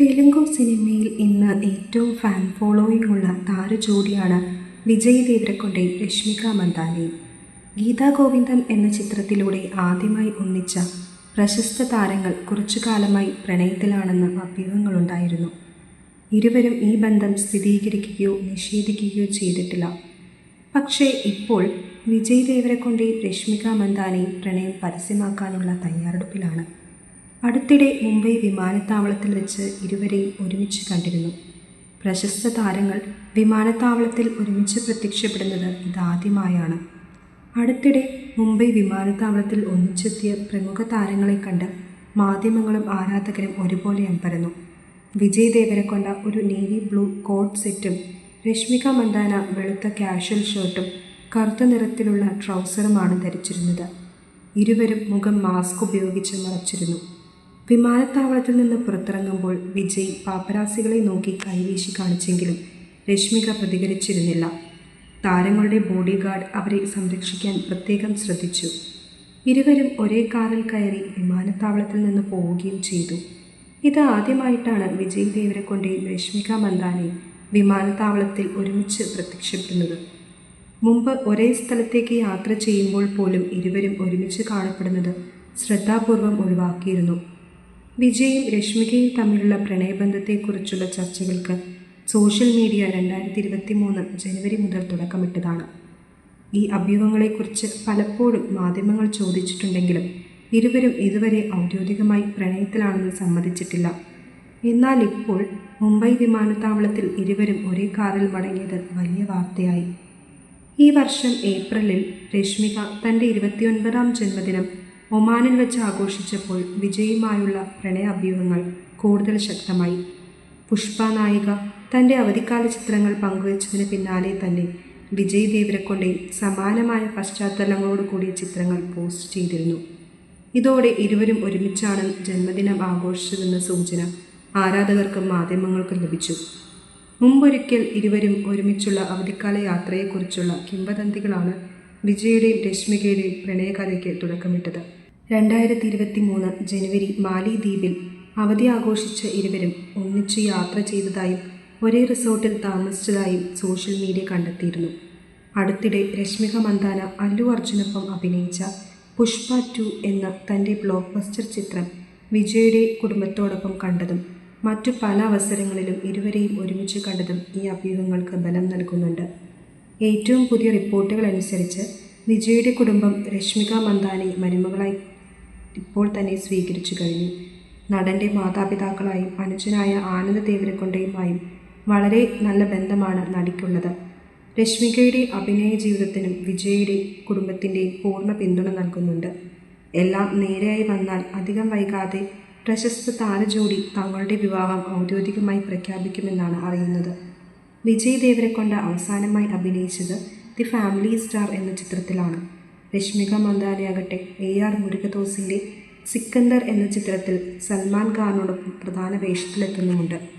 തെലുങ്കു സിനിമയിൽ ഇന്ന് ഏറ്റവും ഫാൻ ഫോളോയിങ് ഉള്ള താരജോഡിയാണ് വിജയ് ദേവരക്കൊണ്ടെ രശ്മിക മന്ദാനി. ഗീതാ ഗോവിന്ദൻ എന്ന ചിത്രത്തിലൂടെ ആദ്യമായി ഒന്നിച്ച പ്രശസ്ത താരങ്ങൾ കുറച്ചു കാലമായി പ്രണയത്തിലാണെന്ന് അഭ്യൂഹങ്ങളുണ്ടായിരുന്നു. ഇരുവരും ഈ ബന്ധം സ്ഥിരീകരിക്കുകയോ നിഷേധിക്കുകയോ ചെയ്തിട്ടില്ല. പക്ഷേ ഇപ്പോൾ വിജയ് ദേവരക്കൊണ്ടെ രശ്മിക മന്ദാനി പ്രണയം പരസ്യമാക്കാനുള്ള തയ്യാറെടുപ്പിലാണ്. അടുത്തിടെ മുംബൈ വിമാനത്താവളത്തിൽ വെച്ച് ഇരുവരെയും ഒരുമിച്ച് കണ്ടിരുന്നു. പ്രശസ്ത താരങ്ങൾ വിമാനത്താവളത്തിൽ ഒരുമിച്ച് പ്രത്യക്ഷപ്പെടുന്നത് ഇതാദ്യമായാണ്. അടുത്തിടെ മുംബൈ വിമാനത്താവളത്തിൽ ഒന്നിച്ചെത്തിയ പ്രമുഖ താരങ്ങളെ കണ്ട് മാധ്യമങ്ങളും ആരാധകരും ഒരുപോലെ അമ്പരന്നു വിജയ് ദേവരക്കൊണ്ട ഒരു നേവി ബ്ലൂ കോട്ട് സെറ്റും രശ്മിക മന്ദാന വെളുത്ത കാഷ്വൽ ഷർട്ടും കറുത്ത നിറത്തിലുള്ള ട്രൗസറുമാണ് ധരിച്ചിരുന്നത്. ഇരുവരും മുഖം മാസ്ക് ഉപയോഗിച്ച് മറച്ചിരുന്നു. വിമാനത്താവളത്തിൽ നിന്ന് പുറത്തിറങ്ങുമ്പോൾ വിജയ് പാപ്പരാസികളെ നോക്കി കൈവീശി കാണിച്ചെങ്കിലും രശ്മിക പ്രതികരിച്ചിരുന്നില്ല. താരങ്ങളുടെ ബോഡി ഗാർഡ് അവരെ സംരക്ഷിക്കാൻ പ്രത്യേകം ശ്രദ്ധിച്ചു. ഇരുവരും ഒരേ കാറിൽ കയറി വിമാനത്താവളത്തിൽ നിന്ന് പോവുകയും ചെയ്തു. ഇത് ആദ്യമായിട്ടാണ് വിജയ് ദേവരക്കൊണ്ടയും രശ്മിക മന്ദാനെ വിമാനത്താവളത്തിൽ ഒരുമിച്ച് പ്രത്യക്ഷപ്പെടുന്നത്. മുമ്പ് ഒരേ സ്ഥലത്തേക്ക് യാത്ര ചെയ്യുമ്പോൾ പോലും ഇരുവരും ഒരുമിച്ച് കാണപ്പെടുന്നത് ശ്രദ്ധാപൂർവം ഒഴിവാക്കിയിരുന്നു. വിജയും രശ്മികയും തമ്മിലുള്ള പ്രണയബന്ധത്തെക്കുറിച്ചുള്ള ചർച്ചകൾക്ക് സോഷ്യൽ മീഡിയ രണ്ടായിരത്തി ഇരുപത്തി മൂന്ന് ജനുവരി മുതൽ തുടക്കമിട്ടതാണ്. ഈ അഭ്യൂഹങ്ങളെക്കുറിച്ച് പലപ്പോഴും മാധ്യമങ്ങൾ ചോദിച്ചിട്ടുണ്ടെങ്കിലും ഇരുവരും ഇതുവരെ ഔദ്യോഗികമായി പ്രണയത്തിലാണെന്ന് സമ്മതിച്ചിട്ടില്ല. എന്നാൽ ഇപ്പോൾ മുംബൈ വിമാനത്താവളത്തിൽ ഇരുവരും ഒരേ കാറിൽ മടങ്ങിയത് വലിയ വാർത്തയായി. ഈ വർഷം ഏപ്രിലിൽ രശ്മിക തന്റെ ഇരുപത്തിയൊൻപതാം ജന്മദിനം ഒമാനിൽ വെച്ച് ആഘോഷിച്ചപ്പോൾ വിജയുമായുള്ള പ്രണയ അഭ്യൂഹങ്ങൾ കൂടുതൽ ശക്തമായി. പുഷ്പ നായിക തന്റെ അവധിക്കാല ചിത്രങ്ങൾ പങ്കുവച്ചതിന് പിന്നാലെ തന്നെ വിജയ് ദേവരക്കൊണ്ടയിൽ സമാനമായ പശ്ചാത്തലങ്ങളോട് കൂടിയ ചിത്രങ്ങൾ പോസ്റ്റ് ചെയ്തിരുന്നു. ഇതോടെ ഇരുവരും ഒരുമിച്ചാണ് ജന്മദിനം ആഘോഷിച്ചതെന്ന സൂചന ആരാധകർക്കും മാധ്യമങ്ങൾക്കും ലഭിച്ചു. മുമ്പൊരിക്കൽ ഇരുവരും ഒരുമിച്ചുള്ള അവധിക്കാല യാത്രയെക്കുറിച്ചുള്ള കിംവദന്തികളാണ് വിജയുടെയും രശ്മികയുടെയും പ്രണയകഥയ്ക്ക് തുടക്കമിട്ടത്. രണ്ടായിരത്തി ഇരുപത്തി മൂന്ന് ജനുവരി മാലിദ്വീപിൽ അവധി ആഘോഷിച്ച ഇരുവരും ഒന്നിച്ച് യാത്ര ചെയ്തതായും ഒരേ റിസോർട്ടിൽ താമസിച്ചതായും സോഷ്യൽ മീഡിയ കണ്ടെത്തിയിരുന്നു. അടുത്തിടെ രശ്മിക മന്ദാന അല്ലു അർജുനൊപ്പം അഭിനയിച്ച പുഷ്പ ടു എന്ന തന്റെ ബ്ലോക്ക് ബസ്റ്റർ ചിത്രം വിജയുടെ കുടുംബത്തോടൊപ്പം കണ്ടതും മറ്റു പല അവസരങ്ങളിലും ഇരുവരെയും ഒരുമിച്ച് കണ്ടതും ഈ അഭ്യൂഹങ്ങൾക്ക് ബലം നൽകുന്നുണ്ട്. ഏറ്റവും പുതിയ റിപ്പോർട്ടുകൾ അനുസരിച്ച് വിജയുടെ കുടുംബം രശ്മിക മന്ദാനെ മരുമകളായി ഇപ്പോൾ തന്നെ സ്വീകരിച്ചു കഴിഞ്ഞു. നടന്റെ മാതാപിതാക്കളായും അനുജനായ ആനന്ദ ദേവരക്കൊണ്ടയുമായും വളരെ നല്ല ബന്ധമാണ് നടിക്കുള്ളത്. രശ്മികയുടെ അഭിനയ ജീവിതത്തിനും വിജയുടെ കുടുംബത്തിന്റെ പൂർണ പിന്തുണ നൽകുന്നുണ്ട്. എല്ലാം നേരെയായി വന്നാൽ അധികം വൈകാതെ പ്രശസ്ത താരജോഡി തങ്ങളുടെ വിവാഹം ഔദ്യോഗികമായി പ്രഖ്യാപിക്കുമെന്നാണ് അറിയുന്നത്. വിജയ് ദേവരെക്കൊണ്ട് അവസാനമായി അഭിനയിച്ചത് ദി ഫാമിലി സ്റ്റാർ എന്ന ചിത്രത്തിലാണ്. രശ്മിക മന്ദാനയാകട്ടെ എ ആർ മുരുകദോസിന്റെ സിക്കന്ദർ എന്ന ചിത്രത്തിൽ സൽമാൻ ഖാനോടൊപ്പം പ്രധാന വേഷത്തിലെത്തുന്നുമുണ്ട്.